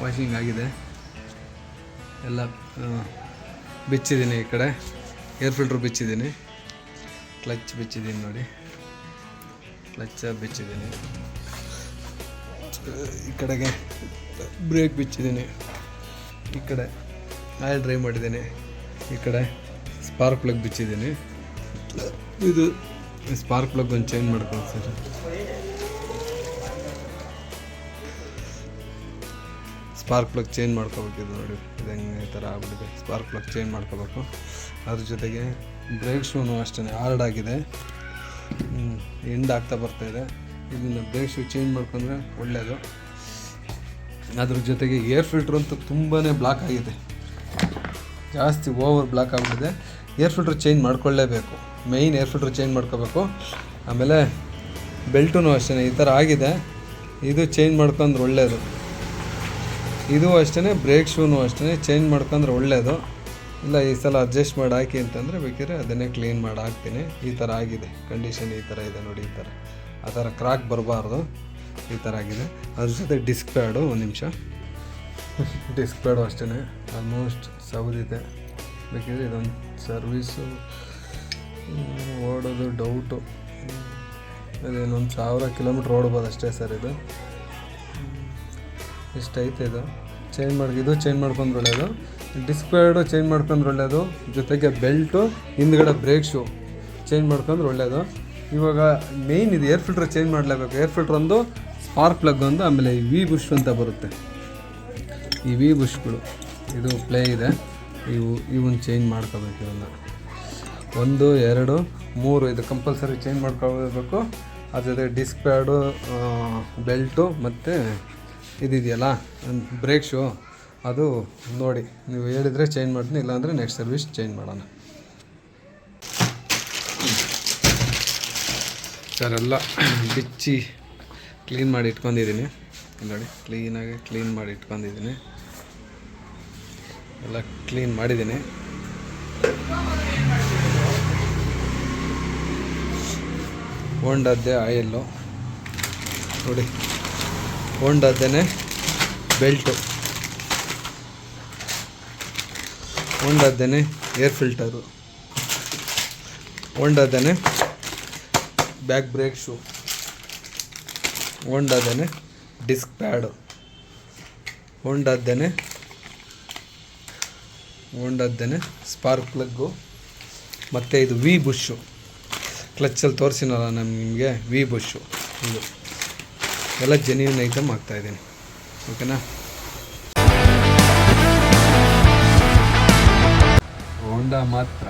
Washing ಆಗಿದೆ. ಎಲ್ಲ ಬಿಚ್ಚಿದ್ದೀನಿ ಈ ಕಡೆ. ಏರ್ ಫಿಲ್ಟ್ರ್ ಬಿಚ್ಚಿದ್ದೀನಿ. ಕ್ಲಚ್ ಬಿಚ್ಚಿದ್ದೀನಿ ನೋಡಿ. ಕ್ಲಚ್ ಬಿಚ್ಚಿದ್ದೀನಿ. ಈ ಕಡೆಗೆ ಬ್ರೇಕ್ ಬಿಚ್ಚಿದ್ದೀನಿ. ಈ ಕಡೆ ಆಯಿಲ್ ಡ್ರೈ ಮಾಡಿದ್ದೀನಿ. ಈ ಕಡೆ ಸ್ಪಾರ್ಕ್ ಪ್ಲಗ್ ಬಿಚ್ಚಿದ್ದೀನಿ. ಇದು ಸ್ಪಾರ್ಕ್ ಪ್ಲಗ್ ಒಂದು ಚೇಂಜ್ ಮಾಡ್ಕೊಳ್ತೀನಿ ಸರ್. ಸ್ಪಾರ್ಕ್ ಪ್ಲಗ್ ಚೇಂಜ್ ಮಾಡ್ಕೋಬೇಕಿದೆ ನೋಡಿ. ಇದು ಹೆಂಗೆ ಈ ಥರ ಆಗ್ಬಿಟ್ಟಿದೆ. ಸ್ಪಾರ್ಕ್ ಪ್ಲಗ್ ಚೇಂಜ್ ಮಾಡ್ಕೋಬೇಕು. ಅದ್ರ ಜೊತೆಗೆ ಬ್ರೇಕ್ ಶೂನು ಅಷ್ಟೇ ಹಾರ್ಡ್ ಆಗಿದೆ. ಎಂಡ್ ಆಗ್ತಾ ಬರ್ತಾಯಿದೆ ಇದೆ. ಇದನ್ನು ಬ್ರೇಕ್ ಶೂ ಚೇಂಜ್ ಮಾಡ್ಕೊಂಡ್ರೆ ಒಳ್ಳೆಯದು ಅದ್ರ ಜೊತೆಗೆ ಏರ್ ಫಿಲ್ಟ್ರ್ ಅಂತೂ ತುಂಬಾ ಬ್ಲಾಕ್ ಆಗಿದೆ. ಜಾಸ್ತಿ ಓವರ್ ಬ್ಲಾಕ್ ಆಗಿಬಿಟ್ಟಿದೆ. ಏರ್ ಫಿಲ್ಟ್ರ್ ಚೇಂಜ್ ಮಾಡ್ಕೊಳ್ಳೇಬೇಕು. ಮೈನ್ ಏರ್ ಫಿಲ್ಟ್ರ್ ಚೇಂಜ್ ಮಾಡ್ಕೋಬೇಕು. ಆಮೇಲೆ ಬೆಲ್ಟೂ ಅಷ್ಟೇ ಈ ಥರ ಆಗಿದೆ. ಇದು ಚೇಂಜ್ ಮಾಡ್ಕೊಂಡ್ರೆ ಒಳ್ಳೆಯದು ಇದು ಅಷ್ಟೇ ಬ್ರೇಕ್ ಶೂನು ಅಷ್ಟೇ ಚೇಂಜ್ ಮಾಡ್ಕೊಂಡ್ರೆ ಒಳ್ಳೆಯದು ಇಲ್ಲ, ಈ ಸಲ ಅಡ್ಜಸ್ಟ್ ಮಾಡಿ ಹಾಕಿ ಅಂತಂದರೆ ಬೇಕಿದ್ರೆ ಅದನ್ನೇ ಕ್ಲೀನ್ ಮಾಡಿ ಹಾಕ್ತೀನಿ. ಈ ಥರ ಆಗಿದೆ ಕಂಡೀಷನ್ ಈ ಥರ ಇದೆ ನೋಡಿ ಈ ಥರ ಆ ಥರ ಕ್ರಾಕ್ ಬರಬಾರ್ದು, ಈ ಥರ ಆಗಿದೆ. ಅದ್ರ ಜೊತೆ ಡಿಸ್ಕ್ ಪ್ಯಾಡು ಒಂದು ನಿಮಿಷ. ಡಿಸ್ಕ್ ಪ್ಯಾಡು ಅಷ್ಟೇ ಆಲ್ಮೋಸ್ಟ್ ಸೌದಿದೆ ಬೇಕಿದ್ರೆ ಇದೊಂದು ಸರ್ವೀಸು ಓಡೋದು ಡೌಟು ಅದೇನೊಂದು ಸಾವಿರ ಕಿಲೋಮೀಟ್ರ್ ಓಡ್ಬೋದು ಅಷ್ಟೇ ಸರ್ ಇದು. ಇಷ್ಟೈತೆ ಇದು? ಚೇಂಜ್ ಮಾಡಿ, ಇದು ಚೇಂಜ್ ಮಾಡ್ಕೊಂಡ್ರೆ ಒಳ್ಳೆಯದು ಡಿಸ್ಕ್ ಪ್ಯಾಡು ಚೇಂಜ್ ಮಾಡ್ಕೊಂಡ್ರೆ ಒಳ್ಳೆಯದು ಜೊತೆಗೆ ಬೆಲ್ಟು ಹಿಂದ್ಗಡೆ ಬ್ರೇಕ್ ಶೂ ಚೇಂಜ್ ಮಾಡ್ಕೊಂಡ್ರೆ ಒಳ್ಳೆಯದು ಇವಾಗ ಮೇಯ್ನ್ ಇದು ಏರ್ ಫಿಲ್ಟ್ರ್ ಚೇಂಜ್ ಮಾಡಲೇಬೇಕು. ಏರ್ ಫಿಲ್ಟ್ರ್ ಒಂದು ಸ್ಪಾರ್ಕ್ ಪ್ಲಗ್ ಒಂದು, ಆಮೇಲೆ ಈ ವಿ ಬುಷ್ ಅಂತ ಬರುತ್ತೆ. ಈ ವಿ ಬುಷ್ಗಳು ಇದು ಪ್ಲೇ ಇದೆ. ಇವು ಇವನ್ನ ಚೇಂಜ್ ಮಾಡ್ಕೋಬೇಕು ಇವನ್ನ ಒಂದು, ಎರಡು, ಮೂರು ಇದು ಕಂಪಲ್ಸರಿ ಚೇಂಜ್ ಮಾಡ್ಕೊಬೇಕು ಅದ್ರ ಜೊತೆ ಡಿಸ್ಕ್ ಪ್ಯಾಡು ಬೆಲ್ಟು ಮತ್ತು ಇದಿದೆಯಲ್ಲ? ಬ್ರೇಕ್ ಶೂ ಅದು ನೋಡಿ, ನೀವು ಹೇಳಿದರೆ ಚೇಂಜ್ ಮಾಡ್ತೀನಿ, ಇಲ್ಲಾಂದರೆ ನೆಕ್ಸ್ಟ್ ಸರ್ವಿಸ್ ಚೇಂಜ್ ಮಾಡೋಣ. ಸರ್ ಎಲ್ಲ ಬಿಚ್ಚಿ ಕ್ಲೀನ್ ಮಾಡಿ ಇಟ್ಕೊಂಡಿದ್ದೀನಿ. ನೋಡಿ ಕ್ಲೀನಾಗಿ ಕ್ಲೀನ್ ಮಾಡಿ ಇಟ್ಕೊಂಡಿದ್ದೀನಿ. ಎಲ್ಲ ಕ್ಲೀನ್ ಮಾಡಿದ್ದೀನಿ. ಹೋಂಡದ್ದೇ ಆಯಿಲ್ಲು ನೋಡಿ. ಹೋಂಡದ್ದೇನೆ ಬೆಲ್ಟು. ಹೋಂಡದ್ದೇನೆ ಏರ್ ಫಿಲ್ಟರು. ಹೋಂಡದ್ದೇನೆ ಬ್ಯಾಕ್ ಬ್ರೇಕ್ ಶೂ. ಹೋಂಡದ್ದೇನೆ ಡಿಸ್ಕ್ ಪ್ಯಾಡು. ಹೋಂಡದ್ದೇನೆ ಹೋಂಡದ್ದೇನೆ ಸ್ಪಾರ್ಕ್ ಪ್ಲಗ್ಗು. ಮತ್ತು ಇದು ವಿ ಬುಷ್ಷು ಕ್ಲಚ್ಚಲ್ಲಿ ತೋರಿಸಿನಲ್ಲ ನಾನು ನಿಮಗೆ ವಿ ಬುಷ್ಷು ಇದು. ಎಲ್ಲ ಜೆನ್ಯೂನ್ ಐಟಮ್ ಹಾಕ್ತಾಯಿದ್ದೀನಿ ಓಕೆನಾ ಹೋಂಡಾ ಮಾತ್ರ